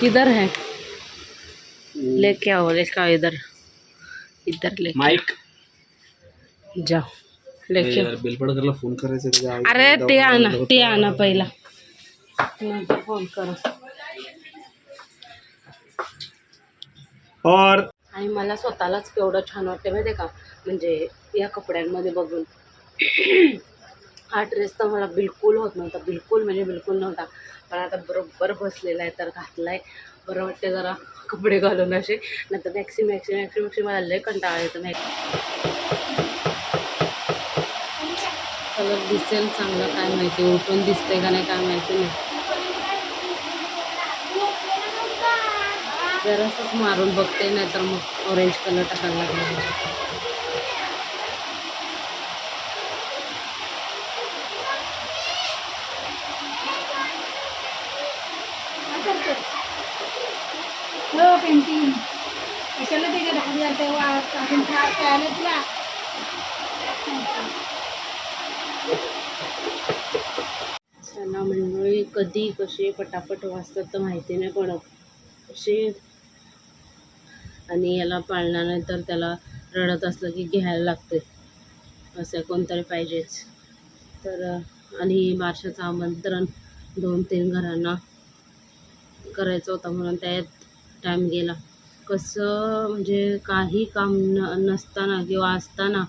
किधर है? लेके आओ लेके आओ इधर। इधर लेके। माईक जाओ लेके. बेलपडकरला फोन करायचा अरे ते आणा. ते आणा पहिला. नंतर फोन करा. और? आणि मला स्वतःलाच केवढं छान वाटते माहिती का? म्हणजे या कपड्यांमध्ये बघून. हा ड्रेस तर मला बिलकुल होत नव्हता बिलकुल म्हणजे बिलकुल नव्हता. पण आता बरोबर बसलेला आहे तर घातला आहे बरं वाटते जरा कपडे घालून असे. नंतर मॅक्सी मॅक्सी मॅक्सी मॅक्सी मला लय कंटाळा येतो मॅक्सी कलर दिसेल चांगलं काय माहिती उठून दिसतंय का नाही काय माहिती नाही. जरासंच मारून बघते नाही तर मग ऑरेंज कलर टाकायला लागला हो पेंटिंग कशाला ते का दहा हजार तेव्हा अजून त्रास काय तुला? चला मंडळी कधी कसे पटापट वाचतात तर माहिती नाही पडत. कसे? आणि याला पाळल्यानंतर त्याला रडत असलं की घ्यायला लागते. असं कोणतरी पाहिजेच. तर आणि बारशाचं आमंत्रण दोन तीन घरांना करायचं होतं म्हणून त्यात टाईम गेला. कसं म्हणजे काही काम न नसताना किंवा असताना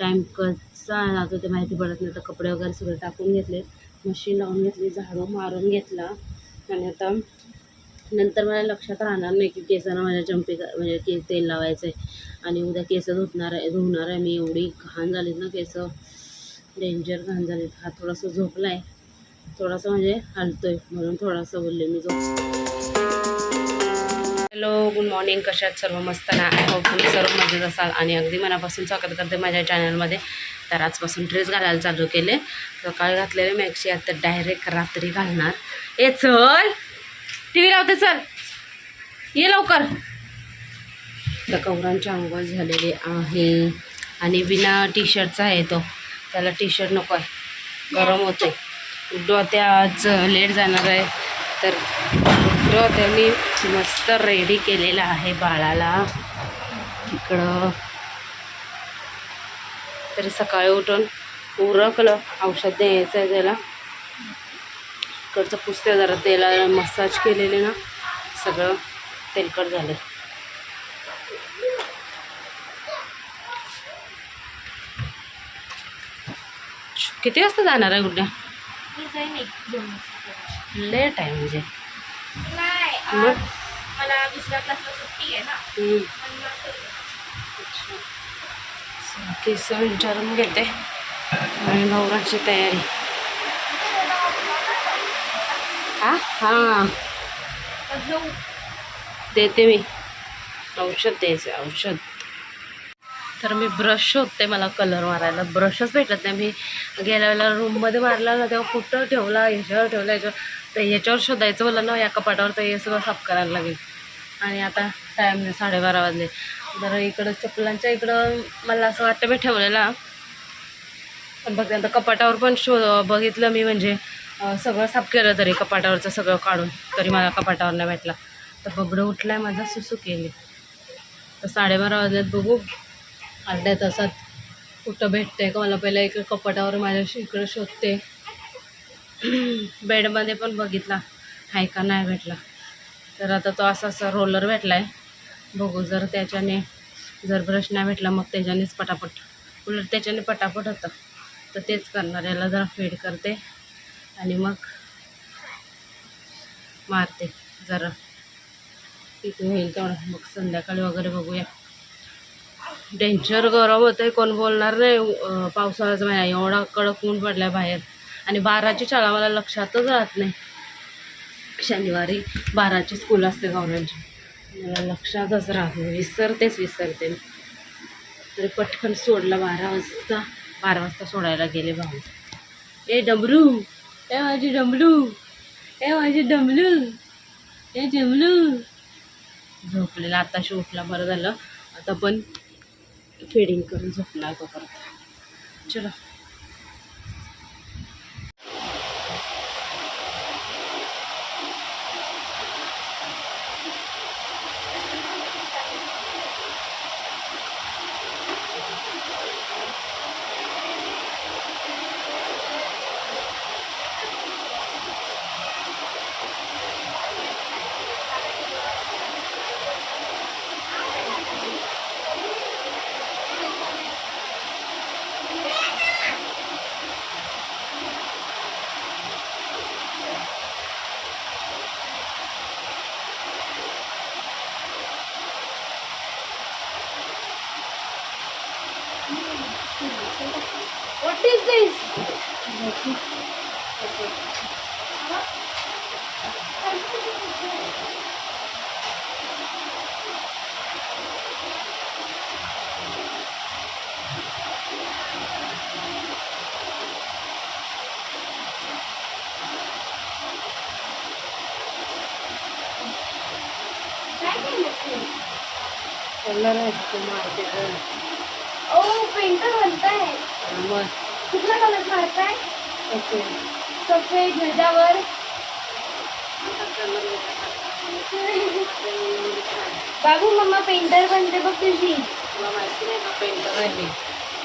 टाईम कसा जातो ते माहिती पडत नाही. तर कपडे वगैरे सगळे टाकून घेतले मशीन लावून घेतली झाडू मारून घेतला. आणि आता नंतर मला लक्षात राहणार नाही की केसांना माझ्या चंपी म्हणजे केस तेल लावायचं आहे आणि उद्या केस धुतणार आहे धुणार आहे. मी एवढी घाण झालीत ना केस. डेंजर घाण झालीत. हा थोडासा झोपला आहे थोडासा म्हणजे हलतो आहे म्हणून थोडासा बोलले मी झोप. Hello good morning. कशात सर्व? मस्त ना? आय होप तुम्ही सर्व मजेत असाल आणि अगदी मनापासून स्वागत करते माझ्या चॅनलमध्ये तर आजपासून ड्रेस घालायला चालू केले. सकाळी घातलेले मॅक्सी आता डायरेक्ट रात्री घालणार. ए चल! टी व्ही लावते चल! ये लवकर! तर कवरांची आंघोळ झालेली आहे आणि बिना टी शर्टचा आहे तो. त्याला टी शर्ट नको आहे. गरम होते उड्डो आता आज लेट जाणार आहे. तर उड्डो त्यांनी मस्त रेडी केलेला आहे बाळाला. इकडं. तरी सकाळी उठून उरकलं औषध द्यायचं आहे त्याला. इकडचं पुसते जरा तेला मसाज केलेले ना सगळं तेलकट झालं. किती वाजता जाणार आहे गुड्ड्या लेट आहे. म्हणजे मग? मला दुसऱ्या क्लासला सुट्टी आहे ना हम्म. केस विचारून घेते. आणि नवराची तयारी. हा. हां देते मी. औषध द्यायचं औषध. तर मी ब्रश शोधते मला कलर मारायला. ब्रशच भेटत नाही. मी गेल्या वेळेला रूममध्ये मारला ना तेव्हा कुठं ठेवला ह्याच्यावर ठेवला याच्यावर तर ह्याच्यावर शोधायचं बोला ना या कपाटावर तर हे सगळं साफ करायला लागेल. आणि आता टाईम नाही साडेबारा वाजले. तर इकडं चप्पलांच्या इकडं मला असं वाटतं मी ठेवलेला. पण बघ आता कपाटावर पण शो बघितलं मी म्हणजे सगळं साफ केलं तरी कपाटावरचं सगळं काढून तरी मला कपाटावर नाही भेटला. तर बगडं उठलाय माझा सुसू केली तर साडेबारा वाजल्यात बघू. अर्ध्या तासात कुठं भेटते का मला पहिला इकडे कपाटावर माझ्याशी इकडं शोधते. बेडमध्ये पण बघितला आहे का नाही भेटला. तर आता तो असा असा रोलर भेटला आहे बघू जर त्याच्याने जर ब्रश नाही भेटला मग त्याच्यानेच पटापट. उलट त्याच्याने पटापट होतं. तर तेच करणार याला जरा फेड करते आणि मग मारते जरा. किती होईल तेवढं. मग संध्याकाळी वगैरे बघूया. डेंजर गरम होतं आहे कोण बोलणार नाही पावसाळाच पावसाळ्याचा महिना एवढा कडक ऊन पडला आहे बाहेर. आणि बाराची शाळा मला लक्षातच राहत नाही. शनिवारी बाराची स्कूल असते गव्हर्नमेंटची मला लक्षातच राहत नाही. विसरतेच विसरते तरी पटकन सोडलं बारा वाजता. बारा वाजता सोडायला गेले भाऊ. ए डमरू! ए माझी डबलू ए माझी डबलू ए डमरू झोपलेला आताशी उठला बरं झालं. आता पण फेडिंग करून झोपला तो परत चला. कलर आहे तो मार्केट ओ पेंटर बनताय मग? कुठला कलर मारताय? ओके सफेद ह्याच्यावर बाबू मम्मा पेंटर बनते बघ तुझी. तुला माहिती नाही का पेंटर आहे.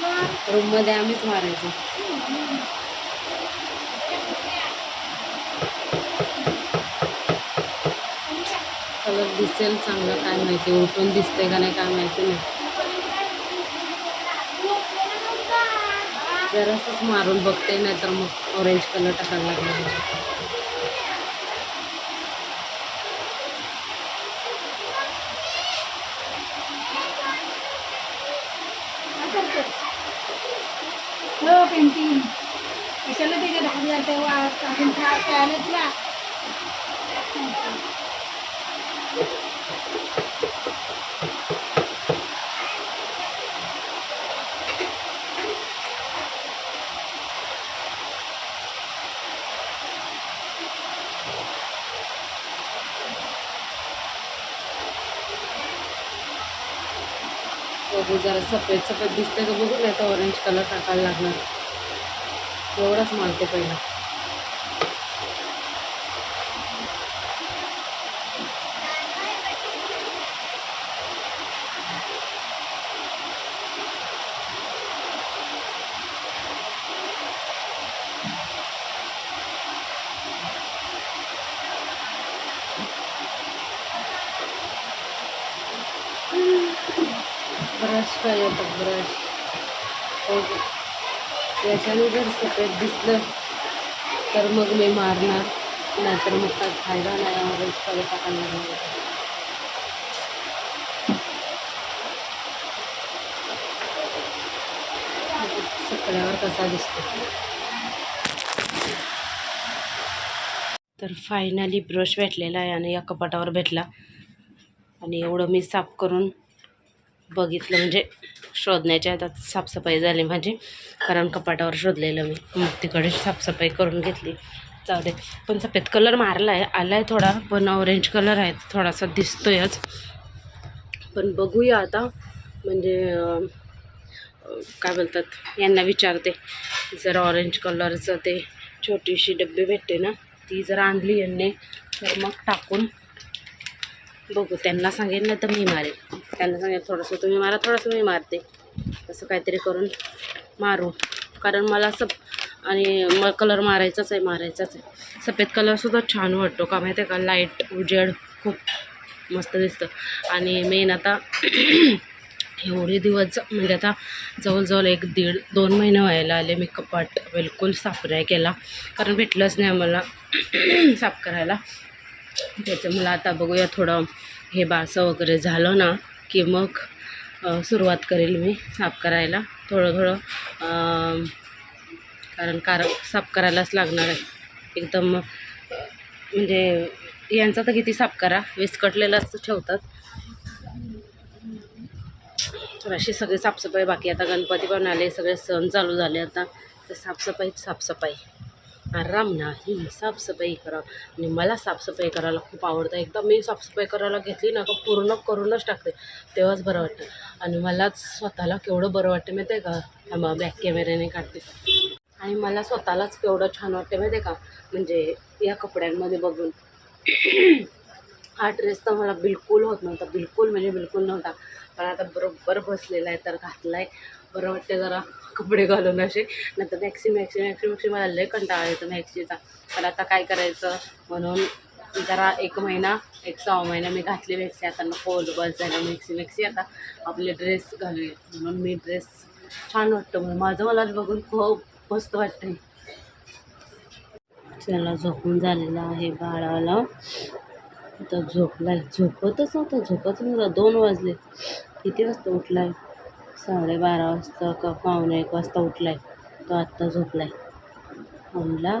हा. रूममध्ये आम्हीच मारायचो. कलर दिसेल चांगलं काय माहिती उठून दिसते का नाही काय माहिती नाही. जरासच मारून बघते नाही तर मग ऑरेंज कलर टाकायला लागला हो पेंटिंग कशाला तिथे दहा हजार तेव्हा अजून खा तुला जरा सफेद सफेद दिसते तर बघू नाही तर ऑरेंज कलर टाकायला लागणार. एवढंच मारते पहिला. ब्रश काय ब्रश हो. याच्याने जर सफेद दिसलं तर मग मी मारणार. नाहीतर मग काय फायदा नाही ऑरेंज कलर टाकायला लागणार कसा दिसतो? तर फायनली ब्रश भेटलेला आहे आणि या कपाटावर भेटला. आणि एवढं मी साफ करून बघितलं म्हणजे शोधण्याच्या आता साफसफाई झाली माझी कारण कपाटावर शोधलेलं मी. मग तिकडे साफसफाई करून घेतली. जाऊ दे. पण सफेद कलर मारला आहे आला आहे थोडा पण ऑरेंज कलर आहे थोडासा दिसतोयच. पण बघूया आता म्हणजे काय बोलतात यांना विचारते. जर ऑरेंज कलरचं ते छोटीशी डब्बी भेटते ना ती जर आणली यांनी तर मग टाकून बघू त्यांना सांगेन नाही तर मी मारेन. त्यांना सांगेन थोडंसं तुम्ही मारा थोडंसं मी मारते. असं काहीतरी करून मारू. कारण मला असं आणि मग कलर मारायचाच आहे मारायचाच आहे. सफेद कलरसुद्धा छान वाटतो का माहिती आहे का? लाइट उजेड खूप मस्त दिसतं. आणि मेन आता एवढे दिवस म्हणजे आता जवळजवळ एक दीड दोन महिने व्हायला आले. मी कपाट बिलकुल साफ नाही केला. कारण भेटलंच नाही मला साफ करायला. त्याच्यामुळं आता बघूया थोडं हे बासं वगैरे झालं ना की मग सुरुवात करेल मी साफ करायला. थोडं थोडं कारण कार साफ करायलाच लागणार आहे. एकदम म्हणजे यांचा तर किती साफ करा विस्कटलेलाच ठेवतात. तर अशी सगळी साफसफाई बाकी आता गणपती पण आले सगळे सण चालू झाले आता. तर साफसफाई साफसफाई. आराम नाही साफसफाई करा. आणि मला साफसफाई करायला खूप आवडतं. एकदा मी साफसफाई करायला घेतली ना का पूर्ण करूनच टाकते. तेव्हाच बरं वाटतं. आणि मलाच स्वतःला केवढं बरं वाटतं माहिती आहे का थांबा बॅक कॅमेऱ्याने काढते. आणि मला स्वतःलाच केवढं छान वाटते माहिती आहे का? म्हणजे या कपड्यांमध्ये बघून. हा ड्रेस तर मला बिलकुल होत नव्हता. बिलकुल म्हणजे बिलकुल नव्हता. पण आता बरोबर बसलेला आहे तर घातला आहे बरं वाटते जरा कपडे घालून असे. नंतर मॅक्सी मॅक्सी मॅक्सी मॅक्सी मला लय कंटाळा येतो मॅक्सीचा पण आता काय करायचं? म्हणून जरा एक महिना एक सहा महिना मी घातली मॅक्सी आता नको बस झाली मॅक्सी मॅक्सी आता आपले ड्रेस घालूया. म्हणून मी ड्रेस छान वाटतं. म्हणून माझं मलाच बघून खूप मस्त वाटतं त्याला झोपून झालेलं आहे बाळाला. तर झोपलाय झोपतच नव्हता. झोपतच नव्हता दोन वाजले. किती वाजता उठलाय? साडेबारा वाजता का पावणे एक वाजता उठलाय. तो आत्ता झोपलाय. म्हणला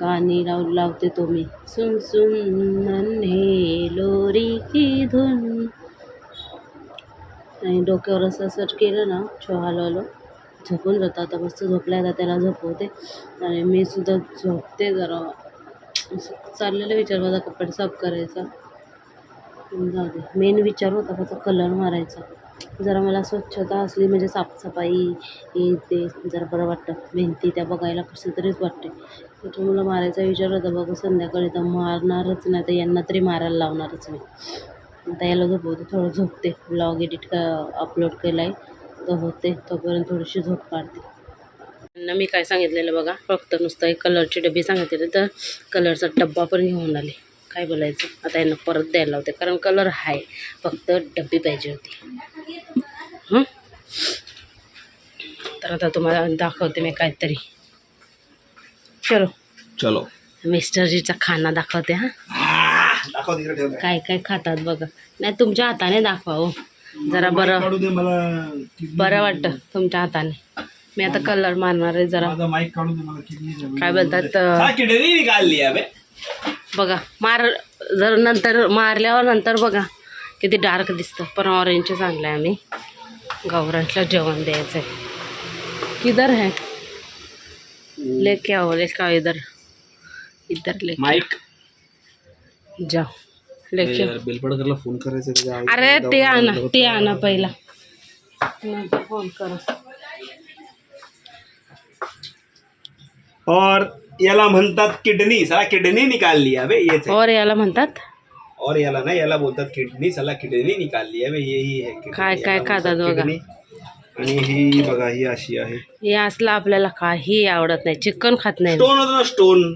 गाणी लाव लावते तो मी. सुन सुन नन्हे लोरी की धुन. आणि डोक्यावर असं सर्च केलं ना छो आलो झोपून जातो. आता मस्त झोपलाय आता त्याला झोपवते. आणि मी सुद्धा झोपते जरा. असं चाललेलं विचार माझा कपडे साफ करायचा. जाऊ दे. मेन विचार होता माझा कलर मारायचा. जरा मला स्वच्छता असली म्हणजे साफसफाई हे ते जरा बरं वाटतं. भिंती त्या बघायला कसं तरीच वाटते. मला मारायचा विचार होता बघू संध्याकाळी तर मारणारच नाही तर यांना तरी मारायला लावणारच मी. आता याला झोपवते थोडं झोपते. ब्लॉग एडिट क अपलोड केला आहे तो होते. तोपर्यंत थोडीशी झोप काढते. त्यांना मी काय सांगितलेलं बघा फक्त नुसतं एक कलरची डबी सांगितलेली तर कलरचा डब्बा पण घेऊन आले. काय बोलायचं? आता यांना परत द्यायला होते कारण कलर आहे फक्त डब्बी पाहिजे होती. हं तर आता तुम्हाला दाखवते मी काहीतरी. चलो. चलो. मिस्टरजीचा खाना दाखवते हां? काय काय खातात बघा. नाही तुमच्या हाताने दाखवा हो. जरा बरं बरं वाटतं तुमच्या हाताने. मी आता कलर मारणार आहे जरा. काय बोलतात बघा मार जर नंतर मारल्यावर नंतर बघा. किती डार्क दिसतं. पण ऑरेंजचं चांगलं आहे आम्ही. गावरांला जेवण द्यायचं आहे किधर है. लेके आओ लेके आओ इधर. इधर लेके माईक जाओ. लेके. बेलपडकरला फोन करायचा अरे ते आणा ते आणा पहिला. नंतर फोन करा. और याला म्हणतात किडनी. साला किडनी निकालली अबे येच. और याला म्हणतात और याला ना याला बोलतात किडनी साला किडनी निकालली आहे किडनी. काय- काय खातात बघा. किडनी. आणि ही बघा ही अशी आहे हे असलं आपल्याला काही आवडत नाही चिकन खात नाही स्टोन होतो ना स्टोन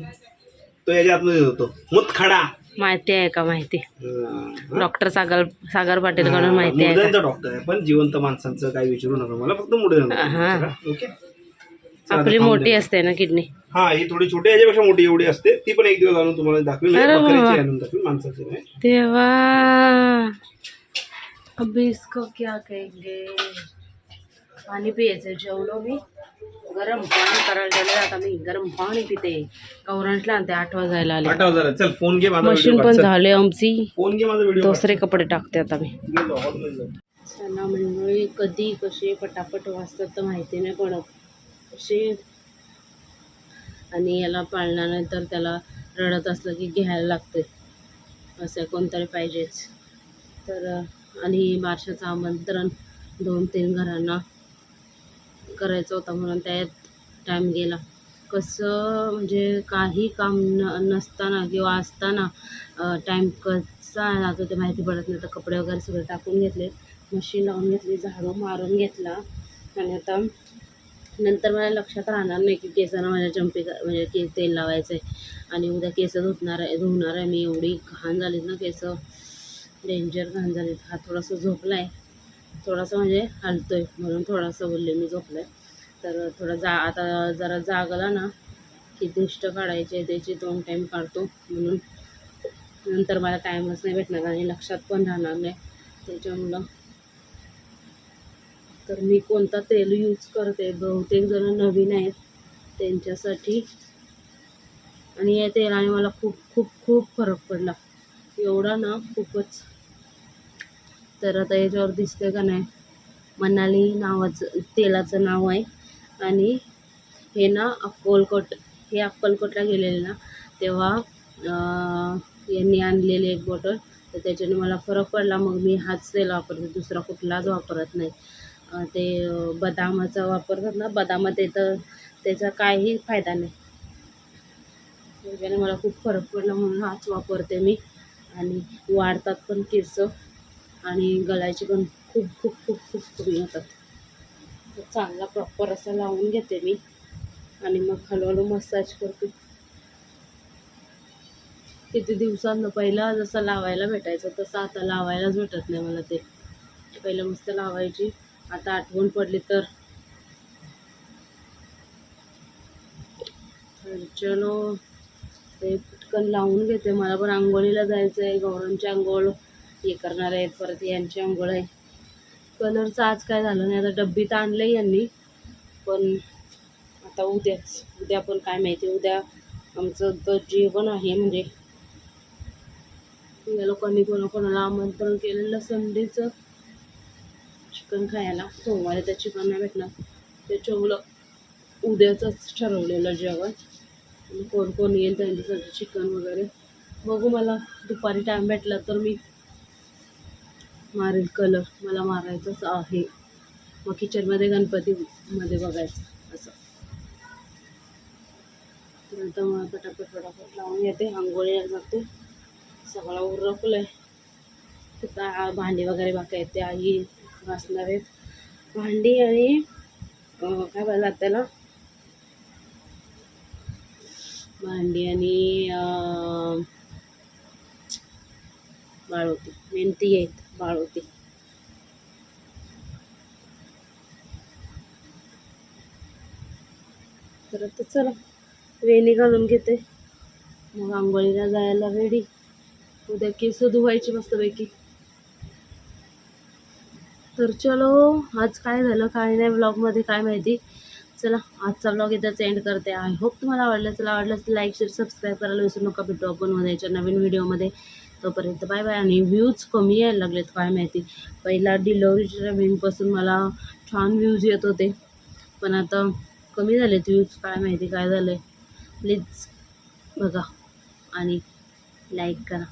तो याच्या आतमध्ये होतो मुतखडा माहिती आहे का माहिती हा. डॉक्टर सागर सागर पाटीलकडून हा, माहिती आहे डॉक्टर आहे पण जिवंत माणसांचं काही विचारू नका मला फक्त हा. ओके आपली मोठी असते ना किडनी. हा ही थोडी छोटी याच्यापेक्षा मोठी एवढी असते. ती पण एक दिवस आणून तुम्हाला दाखवेल. अरे म्हणजे वा. बकऱ्याची आणून दाखवेल माणसाची नाही. देवा. अभी इसको क्या कहेंगे? पाणी पियायचं जेवलो मी. गरम पाणी करायला गेले आता मी गरम पाणी पिते. कवरांटला आणते आठ वाजायला आले. आठ हजार चल फोन घे माझा मशीन पण. झाले आमची. फोन घे माझा व्हिडिओ दुसरे कपडे टाकते आता मी. चला मंडळी कधी कसे पटापट वाजतात तर माहिती नाही पडत. असे आणि याला पाळल्यानंतर त्याला रडत असलं की घ्यायला लागते. असं कोणतरी पाहिजेच. तर आणि बारशाचं आमंत्रण दोन तीन घरांना करायचं होतं म्हणून त्यात टाईम गेला. कसं म्हणजे काही काम न नसताना किंवा असताना टाईम कसा जातो ते माहिती पडत नाही तर कपडे वगैरे सगळे टाकून घेतले. मशीन लावून घेतली झाडू मारून घेतला. आणि आता नंतर मला लक्षात राहणार नाही की केसांना माझ्या चंपी म्हणजे केस तेल लावायचं आहे आणि उद्या केस धुतणार आहे धुणार आहे मी. एवढी घाण झालीत ना केस. डेंजर घाण झालीत. हा थोडासा झोपला आहे थोडासा म्हणजे हलतो आहे म्हणून थोडासा बोलले मी झोपलं आहे तर थोडा जा आता जरा जागला ना की दृष्ट काढायचे त्याची दोन टाईम काढतो म्हणून. नंतर मला टाईमच नाही भेटणार आणि लक्षात पण राहणार नाही. त्याच्यामुळं तर मी कोणता तेल यूज करते? बहुतेक जण नवीन आहेत त्यांच्यासाठी. आणि या तेलाने मला खूप खूप खूप फरक पडला. एवढा ना खूपच. तर आता याच्यावर दिसतं का नाही? मनाली नावाचं तेलाचं नाव आहे. आणि हे ना अक्कलकोट हे अक्कलकोटला गेलेले ना तेव्हा यांनी आणलेली एक बॉटल तर त्याच्याने मला फरक पडला. मग मी हाच तेल वापरते. दुसरा कुठलाच वापरत नाही. ते बदामाचा वापरतात ना बदामात येतं त्याचा काही फायदा नाही. त्याच्याने मला खूप फरक पडला म्हणून हाच वापरते मी. आणि वाढतात पण केस आणि गळायचे पण खूप खूप खूप खूप कमी होतात. तर चांगला प्रॉपर असा लावून घेते मी आणि मग हळूहळू मसाज करते. किती दिवसांना पहिला जसं लावायला भेटायचं तसं आता लावायलाच भेटत नाही मला ते. पहिलं मस्त लावायची. आता आठवण पडली तर. चलो ते पटकन लावून घेते. मला पण आंघोळीला जायचं आहे गौरांची आंघोळ हे करणार आहेत परत यांची आंघोळ आहे. कलरचं आज काय झालं नाही. आता डब्बीत आणलं यांनी. पण आता उद्याच. उद्या पण काय माहिती. उद्या आमचं तर जेवण आहे म्हणजे या लोकांनी कोणा कोणाला आमंत्रण केलेलं संडेचं चिकन खायला. सोमवारी त्या चिकन नाही भेटणार त्याच्यामुळं उद्याचंच ठरवलेलं जेवण. कोण कोण येईल त्यांच्यासाठी चिकन वगैरे. बघू मला दुपारी टाईम भेटला तर मी मारेल कलर मला मारायचंच आहे. मग किचनमध्ये गणपतीमध्ये बघायचं. असं. नंतर मग पटापट पटापट लावून येते. आंघोळी जाते सगळं उरकलं आहे भांडी वगैरे बाकी आहेत. ते आई घासणार आहेत. भांडी आणि काय बोलतात त्याला भांडी आणि बाळवती मेहनती आहेत बाळवती तर आता चला वेणी घालून घेते. मग आंघोळीला जायला रेडी उद्या केस धुवायची मस्तपैकी. तर चलो आज काय झालं काय नाही ब्लॉगमध्ये काय माहिती. चला आजचा ब्लॉग इथंच एंड करते. आय होप तुम्हाला आवडलं. चला आवडलं तर लाईक शेअर सबस्क्राईब करायला विसरू नका. भेटू आपण उद्याच्या नवीन व्हिडिओमध्ये तोपर्यंत बाय बाय आणि व्ह्यूज कमी यायला लागलेत काय माहिती. पहिला डिलेवरीच्या विंगपासून मला छान व्ह्यूज येत होते. पण आता कमी झालेत व्ह्यूज काय माहिती काय झालं आहे प्लीज बघा आणि लाईक करा.